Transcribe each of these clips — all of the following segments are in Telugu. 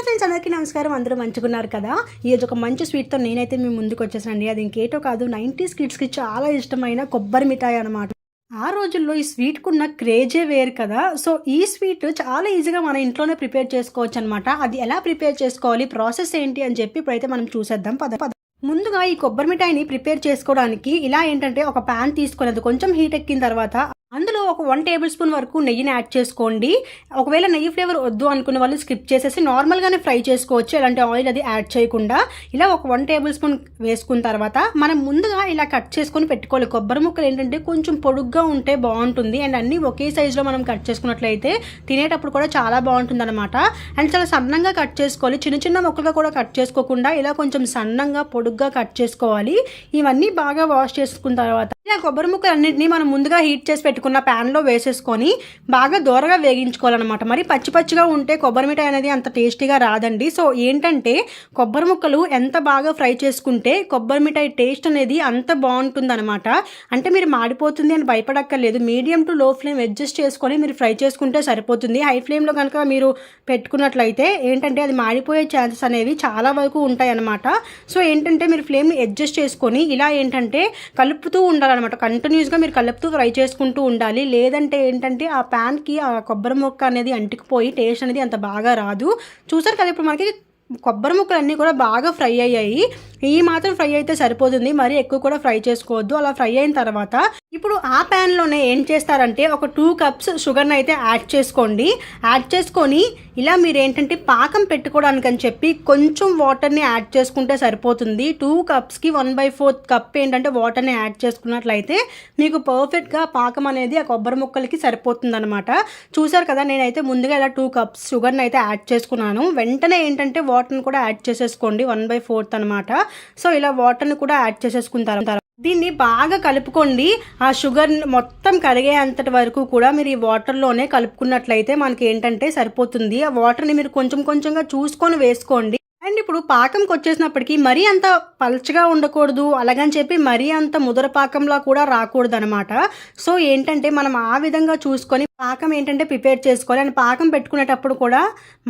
హలో ఫ్రెండ్స్ అందరికీ నమస్కారం. అందరూ మంచుకున్నారు కదా? ఈరోజు ఒక మంచి స్వీట్తో నేనైతే మీ ముందుకు వచ్చేసానండి. అది ఇంకేటో కాదు నైంటీస్ కిడ్స్కి చాలా ఇష్టమైన కొబ్బరి మిఠాయి అనమాట ఆ రోజుల్లో ఈ స్వీట్కున్న క్రేజే వేరు కదా? సో ఈ స్వీట్ చాలా ఈజీగా మన ఇంట్లోనే ప్రిపేర్ చేసుకోవచ్చు అనమాట అది ఎలా ప్రిపేర్ చేసుకోవాలి? ప్రాసెస్ ఏంటి అని చెప్పి ఇప్పుడైతే మనం చూసేద్దాం. పద పద. ముందుగా ఈ కొబ్బరి మిఠాయిని ప్రిపేర్ చేసుకోవడానికి ఇలా ఏంటంటే ఒక ప్యాన్ తీసుకునేది కొంచెం హీట్ ఎక్కిన తర్వాత అందులో ఒక వన్ టేబుల్ స్పూన్ వరకు నెయ్యిని యాడ్ చేసుకోండి. ఒకవేళ నెయ్యి ఫ్లేవర్ వద్దు అనుకున్న వాళ్ళు స్కిప్ చేసేసి నార్మల్గానే ఫ్రై చేసుకోవచ్చు. ఎలాంటి ఆయిల్ అది యాడ్ చేయకుండా. ఇలా ఒక వన్ టేబుల్ స్పూన్ వేసుకున్న తర్వాత మనం ముందుగా ఇలా కట్ చేసుకొని పెట్టుకోవాలి. కొబ్బరి ముక్కలు ఏంటంటే కొంచెం పొడుగ్గా ఉంటే బాగుంటుంది. అండ్ అన్నీ ఒకే సైజులో మనం కట్ చేసుకున్నట్లయితే తినేటప్పుడు కూడా చాలా బాగుంటుంది అనమాట అండ్ చాలా సన్నంగా కట్ చేసుకోవాలి. చిన్న చిన్న ముక్కలుగా కూడా కట్ చేసుకోకుండా ఇలా కొంచెం సన్నంగా పొడుగ్గా కట్ చేసుకోవాలి. ఇవన్నీ బాగా వాష్ చేసుకున్న తర్వాత ఇలా కొబ్బరి ముక్కలు అన్నింటినీ మనం ముందుగా హీట్ చేసి పెట్టుకున్న ప్యాన్లో వేసేసుకొని బాగా దూరగా వేగించుకోవాలన్నమాట. మరి పచ్చి పచ్చిగా ఉంటే కొబ్బరి మిఠాయి అనేది అంత టేస్టీగా రాదండి. సో ఏంటంటే కొబ్బరి ముక్కలు ఎంత బాగా ఫ్రై చేసుకుంటే కొబ్బరి మిఠాయి టేస్ట్ అనేది అంత బాగుంటుంది అనమాట అంటే మీరు మాడిపోతుంది అని భయపడక్కర్లేదు. Medium to low flame adjust చేసుకొని మీరు ఫ్రై చేసుకుంటే సరిపోతుంది. హై ఫ్లేమ్లో కనుక మీరు పెట్టుకున్నట్లయితే ఏంటంటే అది మాడిపోయే ఛాన్సెస్ అనేవి చాలా వరకు ఉంటాయి అనమాట సో ఏంటంటే మీరు ఫ్లేమ్ని అడ్జస్ట్ చేసుకొని ఇలా ఏంటంటే కలుపుతూ ఉండాలన్నమాట. కంటిన్యూస్గా మీరు కలుపుతూ ఫ్రై చేసుకుంటూ ఉండాలి. లేదంటే ఏంటంటే ఆ ప్యాన్కి ఆ కొబ్బరి ముక్క అనేది అంటుకుపోయి టేస్ట్ అనేది అంత బాగా రాదు. చూసారు కదా ఇప్పుడు మనకి కొబ్బరి ముక్కలు అన్నీ కూడా బాగా ఫ్రై అయ్యాయి. ఈ మాత్రం ఫ్రై అయితే సరిపోతుంది. మరి ఎక్కువ కూడా ఫ్రై చేసుకోవద్దు. అలా ఫ్రై అయిన తర్వాత ఇప్పుడు ఆ ప్యాన్లోనే ఏం చేస్తారంటే ఒక టూ కప్స్ షుగర్ని అయితే యాడ్ చేసుకోండి. యాడ్ చేసుకొని ఇలా మీరు ఏంటంటే పాకం పెట్టుకోవడానికి అని చెప్పి కొంచెం వాటర్ని యాడ్ చేసుకుంటే సరిపోతుంది. టూ కప్స్కి వన్ బై ఫోర్త్ కప్ ఏంటంటే వాటర్ని యాడ్ చేసుకున్నట్లయితే మీకు పర్ఫెక్ట్గా పాకం అనేది ఆ కొబ్బరి ముక్కలకి సరిపోతుంది అనమాట చూసారు కదా నేనైతే ముందుగా ఇలా టూ కప్స్ షుగర్ని అయితే యాడ్ చేసుకున్నాను. వెంటనే ఏంటంటే వాటర్ని కూడా యాడ్ చేసేసుకోండి. వన్ బై ఫోర్త్ అనమాట సో ఇలా వాటర్ని కూడా యాడ్ చేసేసుకుంటారు దీన్ని బాగా కలుపుకోండి. ఆ షుగర్ మొత్తం కరిగేంతటి వరకు కూడా మీరు ఈ వాటర్లోనే కలుపుకున్నట్లయితే మనకి ఏంటంటే సరిపోతుంది. ఆ వాటర్ని మీరు కొంచెం కొంచెంగా చూసుకొని వేసుకోండి. అండ్ ఇప్పుడు పాకంకి వచ్చేసినప్పటికీ మరీ అంత పలచగా ఉండకూడదు అలాగని చెప్పి మరీ అంత ముదర పాకంలా కూడా రాకూడదు అనమాట సో ఏంటంటే మనం ఆ విధంగా చూసుకొని పాకం ఏంటంటే ప్రిపేర్ చేసుకోవాలి. అండ్ పాకం పెట్టుకునేటప్పుడు కూడా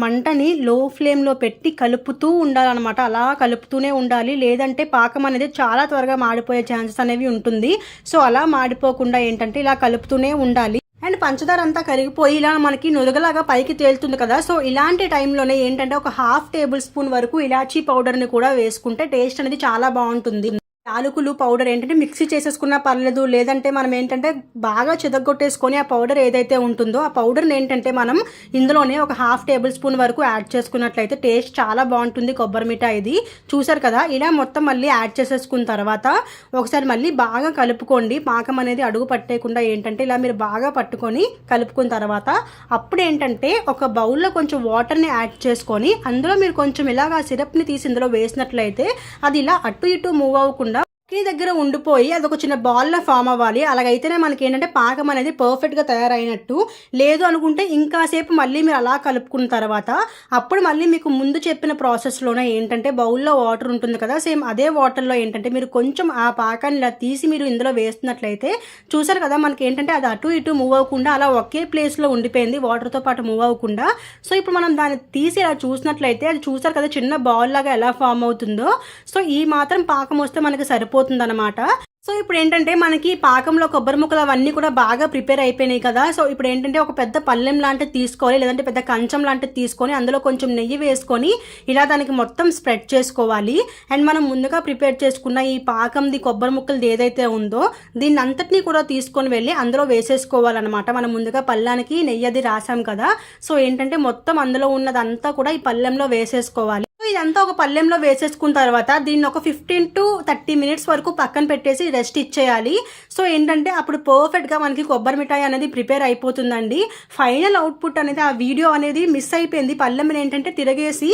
మంటని లో ఫ్లేమ్లో పెట్టి కలుపుతూ ఉండాలన్నమాట. అలా కలుపుతూనే ఉండాలి. లేదంటే పాకం అనేది చాలా త్వరగా మాడిపోయే ఛాన్సెస్ అనేవి ఉంటుంది. సో అలా మాడిపోకుండా ఏంటంటే ఇలా కలుపుతూనే ఉండాలి. అండ్ పంచదార అంతా కరిగిపోయి ఇలా మనకి నురగలాగా పైకి తేలుతుంది కదా. సో ఇలాంటి టైంలోనే ఏంటంటే ఒక హాఫ్ టేబుల్ స్పూన్ వరకు ఇలాచీ పౌడర్ని కూడా వేసుకుంటే టేస్ట్ అనేది చాలా బాగుంటుంది. యాలకులు పౌడర్ ఏంటంటే మిక్సీ చేసేసుకున్నా పర్లేదు లేదంటే మనం ఏంటంటే బాగా చెదగొట్టేసుకొని ఆ పౌడర్ ఏదైతే ఉంటుందో ఆ పౌడర్ని ఏంటంటే మనం ఇందులోనే ఒక హాఫ్ టేబుల్ స్పూన్ వరకు యాడ్ చేసుకున్నట్లయితే టేస్ట్ చాలా బాగుంటుంది కొబ్బరి మిఠాయి ఇది చూసారు కదా? ఇలా మొత్తం మళ్ళీ యాడ్ చేసేసుకున్న తర్వాత ఒకసారి మళ్ళీ బాగా కలుపుకోండి. పాకం అనేది అడుగు పట్టేయకుండా ఏంటంటే ఇలా మీరు బాగా పట్టుకొని కలుపుకున్న తర్వాత అప్పుడు ఏంటంటే ఒక బౌల్లో కొంచెం వాటర్ని యాడ్ చేసుకొని అందులో మీరు కొంచెం ఇలాగ సిరప్ని తీసి ఇందులో వేసినట్లయితే అది ఇలా అటు ఇటు మూవ్ అవ్వకుండా ఒకే దగ్గర ఉండిపోయి అది ఒక చిన్న బాల్లో ఫామ్ అవ్వాలి. అలాగైతేనే మనకి ఏంటంటే పాకం అనేది పర్ఫెక్ట్గా తయారైనట్టు. లేదు అనుకుంటే ఇంకాసేపు మళ్ళీ మీరు అలా కలుపుకున్న తర్వాత అప్పుడు మళ్ళీ మీకు ముందు చెప్పిన ప్రాసెస్లోనే ఏంటంటే బౌల్లో వాటర్ ఉంటుంది కదా సేమ్ అదే వాటర్లో ఏంటంటే మీరు కొంచెం ఆ పాకాన్ని ఇలా తీసి మీరు ఇందులో వేస్తున్నట్లయితే చూసారు కదా మనకి ఏంటంటే అది అటు ఇటు మూవ్ అవ్వకుండా అలా ఒకే ప్లేస్లో ఉండిపోయింది వాటర్తో పాటు మూవ్ అవ్వకుండా. సో ఇప్పుడు మనం దాన్ని తీసి ఇలా చూసినట్లయితే అది చూసారు కదా చిన్న బాల్ లాగా ఎలా ఫామ్ అవుతుందో. సో ఈ మాత్రం పాకం వస్తే మనకి సరిపోతుంది. అయిపోతుందన్నమాట సో ఇప్పుడు ఏంటంటే మనకి పాకంలో కొబ్బరి ముక్కలు అవన్నీ కూడా బాగా ప్రిపేర్ అయిపోయినాయి కదా. సో ఇప్పుడు ఏంటంటే ఒక పెద్ద పల్లెం లాంటిది తీసుకోవాలి లేదంటే పెద్ద కంచం లాంటిది తీసుకొని అందులో కొంచెం నెయ్యి వేసుకొని ఇలా దానికి మొత్తం స్ప్రెడ్ చేసుకోవాలి. అండ్ మనం ముందుగా ప్రిపేర్ చేసుకున్న ఈ పాకంది కొబ్బరి ముక్కలది ఏదైతే ఉందో దీన్ని అంతటినీ కూడా తీసుకొని వెళ్ళి అందులో వేసేసుకోవాలన్నమాట. మనం ముందుగా పళ్ళానికి నెయ్యి అది రాసాం కదా. సో ఏంటంటే మొత్తం అందులో ఉన్నదంతా కూడా ఈ పల్లెంలో వేసేసుకోవాలి. ఇదంతా ఒక పళ్ళెంలో వేసేసుకున్న తర్వాత దీన్ని ఒక ఫిఫ్టీన్ టు థర్టీ మినిట్స్ వరకు పక్కన పెట్టేసి రెస్ట్ ఇచ్చేయాలి. సో ఏంటంటే అప్పుడు పర్ఫెక్ట్గా మనకి కొబ్బరి మిఠాయి అనేది ప్రిపేర్ అయిపోతుందండి. ఫైనల్ అవుట్పుట్ అనేది ఆ వీడియో అనేది మిస్ అయిపోయింది. పళ్ళెం ఏంటంటే తిరగేసి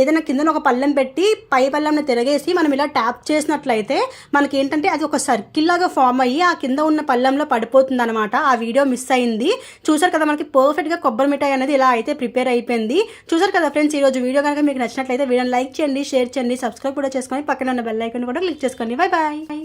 ఏదైనా కింద ఒక పళ్ళెం పెట్టి పై పళ్ళెంని తిరగేసి మనం ఇలా ట్యాప్ చేసినట్లయితే మనకి ఏంటంటే అది ఒక సర్కిల్ లాగా ఫామ్ అయ్యి ఆ కింద ఉన్న పళ్ళెంలో పడిపోతుంది అనమాట ఆ వీడియో మిస్ అయింది. చూసారు కదా మనకి పర్ఫెక్ట్గా కొబ్బరి మిఠాయి అనేది ఇలా అయితే ప్రిపేర్ అయిపోయింది. చూసారు కదా ఫ్రెండ్స్ ఈరోజు వీడియో కనుక మీకు నచ్చినట్లయితే వీడియోని లైక్ చేయండి షేర్ చేయండి సబ్స్క్రైబ్ కూడా చేసుకొని పక్కన ఉన్న బెల్ ఐకన్ కూడా క్లిక్ చేసుకోండి. Bye bye